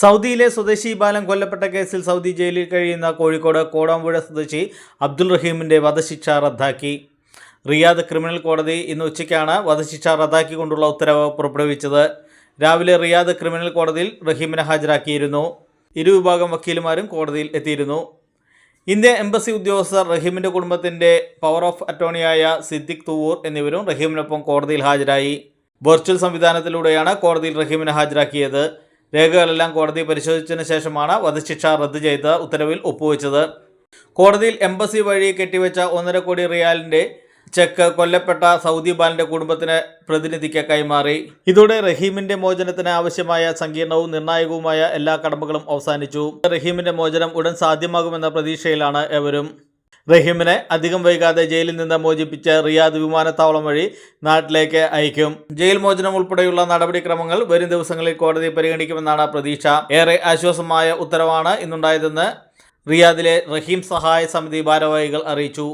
സൗദിയിലെ സ്വദേശി ബാലം കൊല്ലപ്പെട്ട കേസിൽ സൗദി ജയിലിൽ കഴിയുന്ന കോഴിക്കോട് കോടാമ്പുഴ സ്വദേശി അബ്ദുൾ റഹീമിന്റെ വധശിക്ഷ റദ്ദാക്കി. റിയാദ് ക്രിമിനൽ കോടതി ഇന്ന് ഉച്ചയ്ക്കാണ് വധശിക്ഷ റദ്ദാക്കിക്കൊണ്ടുള്ള ഉത്തരവ് പുറപ്പെടുവിച്ചത്. രാവിലെ റിയാദ് ക്രിമിനൽ കോടതിയിൽ റഹീമിനെ ഹാജരാക്കിയിരുന്നു. ഇരുവിഭാഗം വക്കീലുമാരും കോടതിയിൽ എത്തിയിരുന്നു. ഇന്ത്യ എംബസി ഉദ്യോഗസ്ഥർ റഹീമിന്റെ കുടുംബത്തിന്റെ പവർ ഓഫ് അറ്റോർണിയായ സിദ്ദിഖ് തൂവൂർ എന്നിവരും റഹീമിനൊപ്പം കോടതിയിൽ ഹാജരായി. വെർച്വൽ സംവിധാനത്തിലൂടെയാണ് കോടതിയിൽ റഹീമിനെ ഹാജരാക്കിയത്. രേഖകളെല്ലാം കോടതി പരിശോധിച്ചതിന് ശേഷമാണ് വധശിക്ഷ റദ്ദു ചെയ്ത് ഉത്തരവിൽ ഒപ്പുവെച്ചത്. കോടതിയിൽ എംബസി വഴി കെട്ടിവെച്ച ഒന്നര കോടി റിയാലിന്റെ ചെക്ക് കൊല്ലപ്പെട്ട സൗദി ബാലിന്റെ കുടുംബത്തിന് പ്രതിനിധിക്ക് കൈമാറി. ഇതോടെ റഹീമിന്റെ മോചനത്തിന് ആവശ്യമായ സങ്കീർണവും നിർണായകവുമായ എല്ലാ കടമ്പകളും അവസാനിച്ചു. റഹീമിന്റെ മോചനം ഉടൻ സാധ്യമാകുമെന്ന പ്രതീക്ഷയിലാണ് എവരും റഹീമിനെ അധികം വൈകാതെ ജയിലിൽ നിന്ന് മോചിപ്പിച്ച് റിയാദ് വിമാനത്താവളം വഴി നാട്ടിലേക്ക് അയക്കും. ജയിൽ മോചനം ഉൾപ്പെടെയുള്ള നടപടിക്രമങ്ങൾ വരും ദിവസങ്ങളിൽ കോടതി പരിഗണിക്കുമെന്നാണ് പ്രതീക്ഷ. ഏറെ ആശ്വാസമായ ഉത്തരവാണ് ഇന്നുണ്ടായതെന്ന് റിയാദിലെ റഹീം സഹായ സമിതി ഭാരവാഹികൾ അറിയിച്ചു.